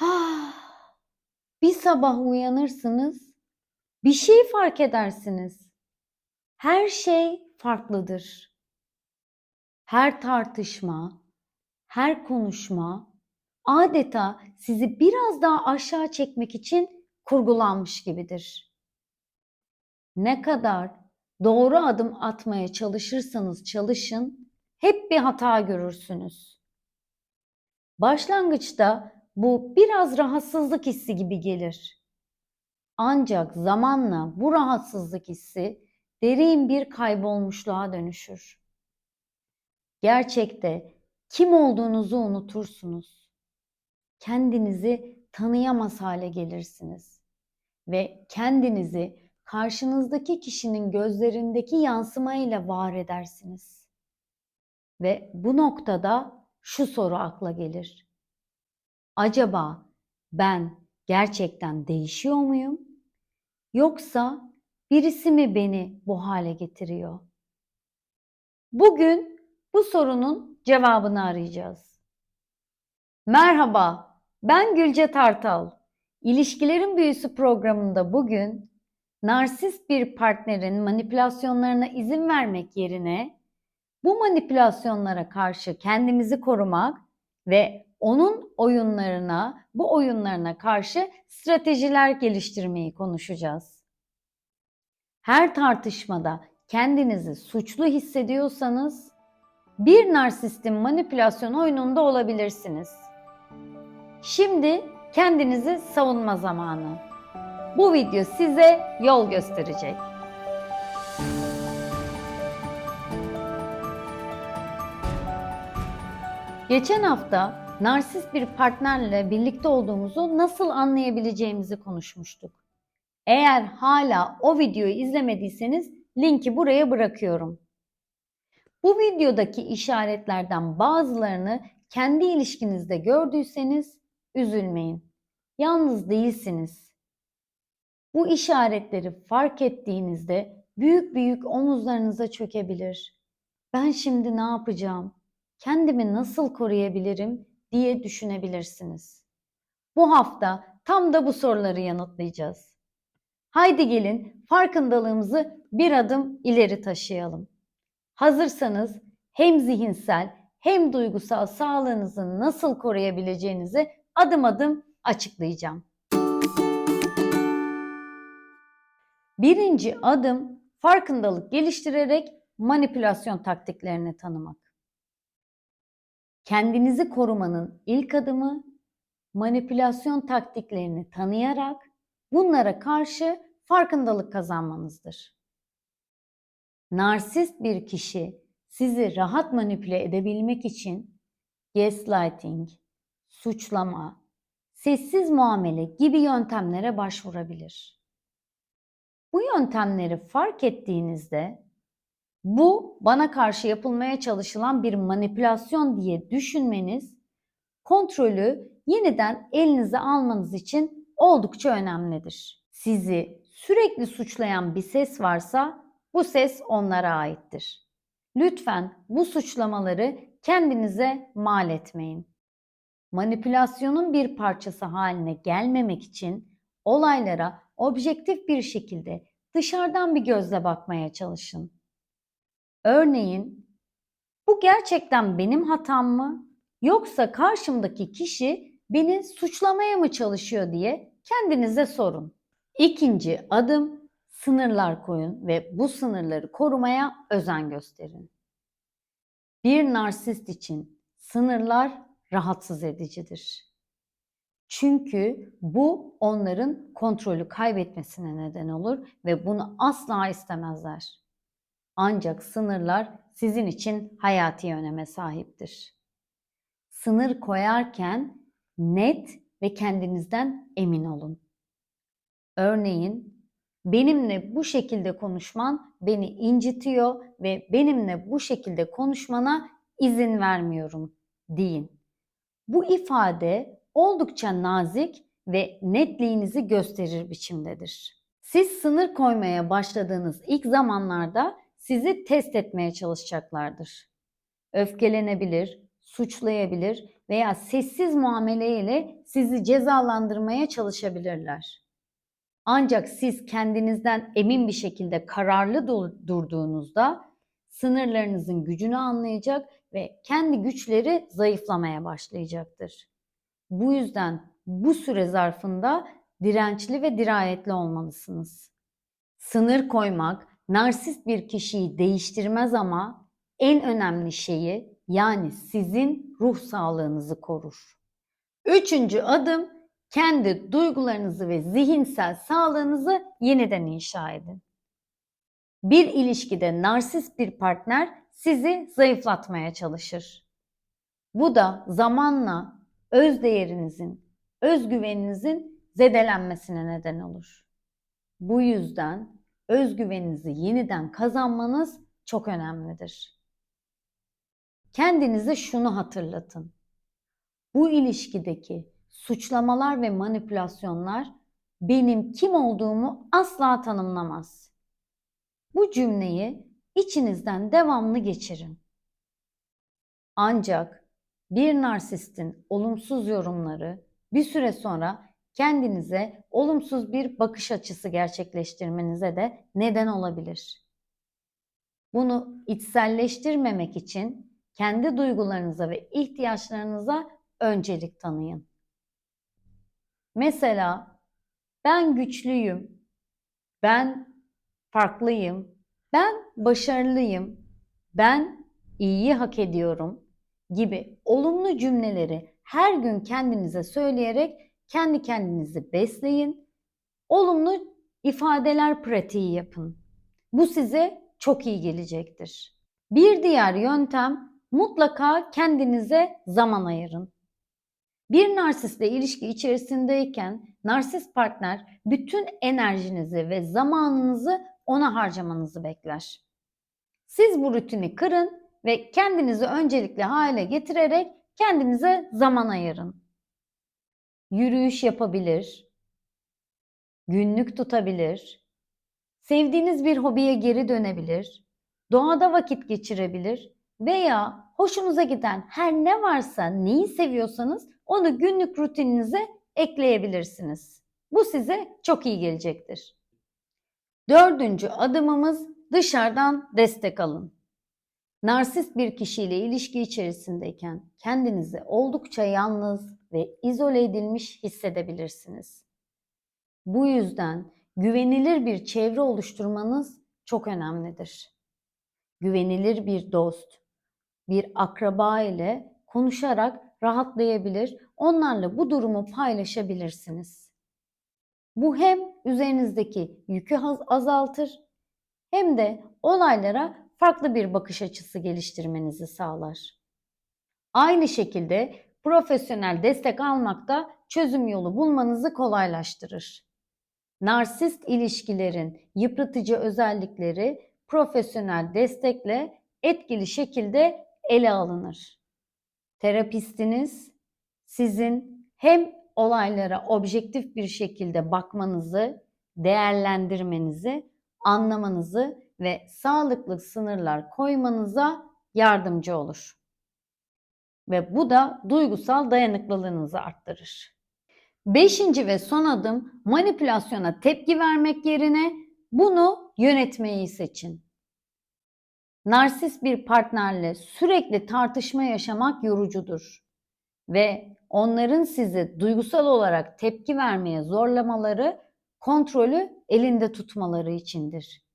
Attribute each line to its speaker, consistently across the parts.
Speaker 1: Bir sabah uyanırsınız, bir şey fark edersiniz. Her şey farklıdır. Her tartışma, her konuşma adeta sizi biraz daha aşağı çekmek için kurgulanmış gibidir. Ne kadar doğru adım atmaya çalışırsanız çalışın, hep bir hata görürsünüz. Başlangıçta bu biraz rahatsızlık hissi gibi gelir. Ancak zamanla bu rahatsızlık hissi derin bir kaybolmuşluğa dönüşür. Gerçekte kim olduğunuzu unutursunuz. Kendinizi tanıyamaz hale gelirsiniz ve kendinizi karşınızdaki kişinin gözlerindeki yansımayla var edersiniz. Ve bu noktada şu soru akla gelir. Acaba ben gerçekten değişiyor muyum? Yoksa birisi mi beni bu hale getiriyor? Bugün bu sorunun cevabını arayacağız. Merhaba, ben Gülce Tartal. İlişkilerin Büyüsü programında bugün narsist bir partnerin manipülasyonlarına izin vermek yerine bu manipülasyonlara karşı kendimizi korumak ve onun oyunlarına, bu oyunlarına karşı stratejiler geliştirmeyi konuşacağız. Her tartışmada kendinizi suçlu hissediyorsanız bir narsistin manipülasyon oyununda olabilirsiniz. Şimdi kendinizi savunma zamanı. Bu video size yol gösterecek. Geçen hafta narsist bir partnerle birlikte olduğumuzu nasıl anlayabileceğimizi konuşmuştuk. Eğer hala o videoyu izlemediyseniz linki buraya bırakıyorum. Bu videodaki işaretlerden bazılarını kendi ilişkinizde gördüyseniz üzülmeyin. Yalnız değilsiniz. Bu işaretleri fark ettiğinizde büyük büyük omuzlarınıza çökebilir. Ben şimdi ne yapacağım? Kendimi nasıl koruyabilirim diye düşünebilirsiniz. Bu hafta tam da bu soruları yanıtlayacağız. Haydi gelin farkındalığımızı bir adım ileri taşıyalım. Hazırsanız hem zihinsel hem duygusal sağlığınızı nasıl koruyabileceğinizi adım adım açıklayacağım. Birinci adım farkındalık geliştirerek manipülasyon taktiklerini tanımak. Kendinizi korumanın ilk adımı manipülasyon taktiklerini tanıyarak bunlara karşı farkındalık kazanmanızdır. Narsist bir kişi sizi rahat manipüle edebilmek için gaslighting, suçlama, sessiz muamele gibi yöntemlere başvurabilir. Bu yöntemleri fark ettiğinizde bu bana karşı yapılmaya çalışılan bir manipülasyon diye düşünmeniz kontrolü yeniden elinize almanız için oldukça önemlidir. Sizi sürekli suçlayan bir ses varsa bu ses onlara aittir. Lütfen bu suçlamaları kendinize mal etmeyin. Manipülasyonun bir parçası haline gelmemek için olaylara objektif bir şekilde dışarıdan bir gözle bakmaya çalışın. Örneğin bu gerçekten benim hatam mı yoksa karşımdaki kişi beni suçlamaya mı çalışıyor diye kendinize sorun. İkinci adım sınırlar koyun ve bu sınırları korumaya özen gösterin. Bir narsist için sınırlar rahatsız edicidir. Çünkü bu onların kontrolü kaybetmesine neden olur ve bunu asla istemezler. Ancak sınırlar sizin için hayati öneme sahiptir. Sınır koyarken net ve kendinizden emin olun. Örneğin benimle bu şekilde konuşman beni incitiyor ve benimle bu şekilde konuşmana izin vermiyorum deyin. Bu ifade oldukça nazik ve netliğinizi gösterir biçimdedir. Siz sınır koymaya başladığınız ilk zamanlarda sizi test etmeye çalışacaklardır. Öfkelenebilir, suçlayabilir veya sessiz muamele ile sizi cezalandırmaya çalışabilirler. Ancak siz kendinizden emin bir şekilde kararlı dur- durduğunuzda sınırlarınızın gücünü anlayacak ve kendi güçleri zayıflamaya başlayacaktır. Bu yüzden bu süre zarfında dirençli ve dirayetli olmalısınız. Sınır koymak narsist bir kişiyi değiştirmez ama en önemli şeyi yani sizin ruh sağlığınızı korur. Üçüncü adım kendi duygularınızı ve zihinsel sağlığınızı yeniden inşa edin. Bir ilişkide narsist bir partner sizi zayıflatmaya çalışır. Bu da zamanla öz değerinizin, özgüveninizin zedelenmesine neden olur. Bu yüzden özgüveninizi yeniden kazanmanız çok önemlidir. Kendinize şunu hatırlatın. Bu ilişkideki suçlamalar ve manipülasyonlar benim kim olduğumu asla tanımlamaz. Bu cümleyi içinizden devamlı geçirin. Ancak bir narsistin olumsuz yorumları bir süre sonra kendinize olumsuz bir bakış açısı gerçekleştirmenize de neden olabilir. Bunu içselleştirmemek için kendi duygularınıza ve ihtiyaçlarınıza öncelik tanıyın. Mesela ben güçlüyüm, ben farklıyım, ben başarılıyım, ben iyiyi hak ediyorum gibi olumlu cümleleri her gün kendinize söyleyerek kendi kendinizi besleyin. Olumlu ifadeler pratiği yapın. Bu size çok iyi gelecektir. Bir diğer yöntem mutlaka kendinize zaman ayırın. Bir narsistle ilişki içerisindeyken narsist partner bütün enerjinizi ve zamanınızı ona harcamanızı bekler. Siz bu rutini kırın ve kendinizi öncelikli hale getirerek kendinize zaman ayırın. Yürüyüş yapabilir, günlük tutabilir, sevdiğiniz bir hobiye geri dönebilir, doğada vakit geçirebilir veya hoşunuza giden her ne varsa neyi seviyorsanız onu günlük rutininize ekleyebilirsiniz. Bu size çok iyi gelecektir. Dördüncü adımımız dışarıdan destek alın. Narsist bir kişiyle ilişki içerisindeyken kendinizi oldukça yalnız ve izole edilmiş hissedebilirsiniz. Bu yüzden güvenilir bir çevre oluşturmanız çok önemlidir. Güvenilir bir dost, bir akraba ile konuşarak rahatlayabilir, onlarla bu durumu paylaşabilirsiniz. Bu hem üzerinizdeki yükü azaltır hem de olaylara farklı bir bakış açısı geliştirmenizi sağlar. Aynı şekilde profesyonel destek almak da çözüm yolu bulmanızı kolaylaştırır. Narsist ilişkilerin yıpratıcı özellikleri profesyonel destekle etkili şekilde ele alınır. Terapistiniz sizin hem olaylara objektif bir şekilde bakmanızı, değerlendirmenizi, anlamanızı ve sağlıklı sınırlar koymanıza yardımcı olur. Ve bu da duygusal dayanıklılığınızı arttırır. Beşinci ve son adım manipülasyona tepki vermek yerine bunu yönetmeyi seçin. Narsist bir partnerle sürekli tartışma yaşamak yorucudur ve onların sizi duygusal olarak tepki vermeye zorlamaları kontrolü elinde tutmaları içindir.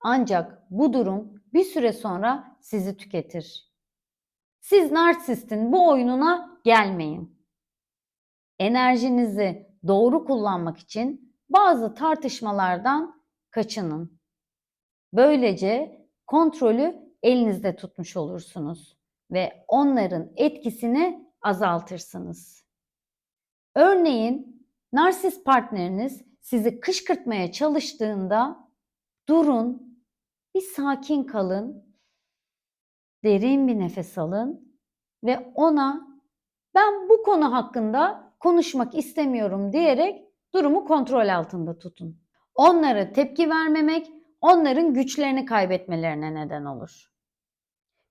Speaker 1: Ancak bu durum bir süre sonra sizi tüketir. Siz narsistin bu oyununa gelmeyin. Enerjinizi doğru kullanmak için bazı tartışmalardan kaçının. Böylece kontrolü elinizde tutmuş olursunuz ve onların etkisini azaltırsınız. Örneğin narsist partneriniz sizi kışkırtmaya çalıştığında durun, bir sakin kalın, derin bir nefes alın ve ona ben bu konu hakkında konuşmak istemiyorum diyerek durumu kontrol altında tutun. Onlara tepki vermemek onların güçlerini kaybetmelerine neden olur.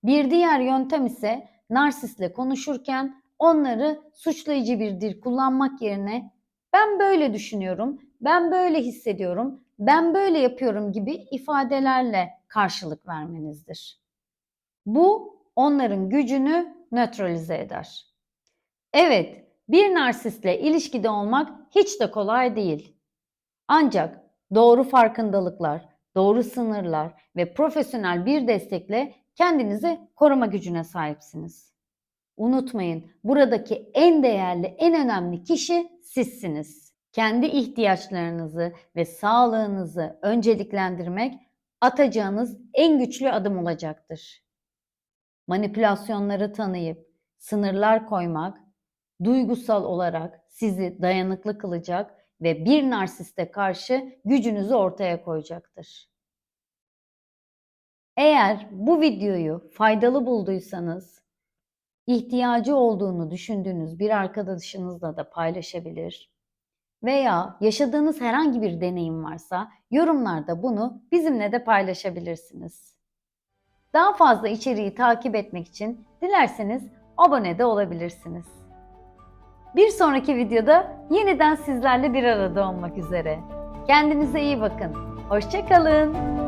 Speaker 1: Bir diğer yöntem ise narsistle konuşurken onları suçlayıcı bir dil kullanmak yerine ben böyle düşünüyorum, ben böyle hissediyorum, ben böyle yapıyorum gibi ifadelerle karşılık vermenizdir. Bu onların gücünü nötralize eder. Evet, bir narsistle ilişkide olmak hiç de kolay değil. Ancak doğru farkındalıklar, doğru sınırlar ve profesyonel bir destekle kendinizi koruma gücüne sahipsiniz. Unutmayın, buradaki en değerli, en önemli kişi sizsiniz. Kendi ihtiyaçlarınızı ve sağlığınızı önceliklendirmek atacağınız en güçlü adım olacaktır. Manipülasyonları tanıyıp sınırlar koymak duygusal olarak sizi dayanıklı kılacak ve bir narsiste karşı gücünüzü ortaya koyacaktır. Eğer bu videoyu faydalı bulduysanız, ihtiyacı olduğunu düşündüğünüz bir arkadaşınızla da paylaşabilir veya yaşadığınız herhangi bir deneyim varsa yorumlarda bunu bizimle de paylaşabilirsiniz. Daha fazla içeriği takip etmek için dilerseniz abone de olabilirsiniz. Bir sonraki videoda yeniden sizlerle bir arada olmak üzere. Kendinize iyi bakın. Hoşçakalın.